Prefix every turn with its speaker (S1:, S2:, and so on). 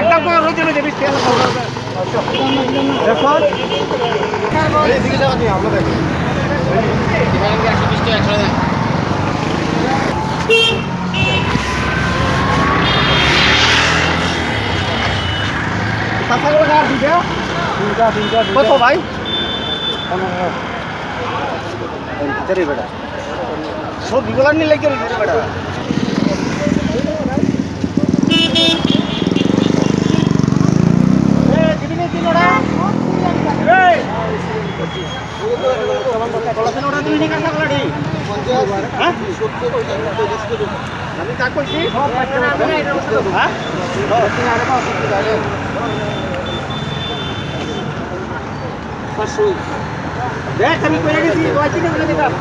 S1: একটা করে রোজে রোজে বিশ টাকা এখন কত ভাই সব বিগুলার নিলে কেউ বেটা দেখ আমি করে ওই দিলাম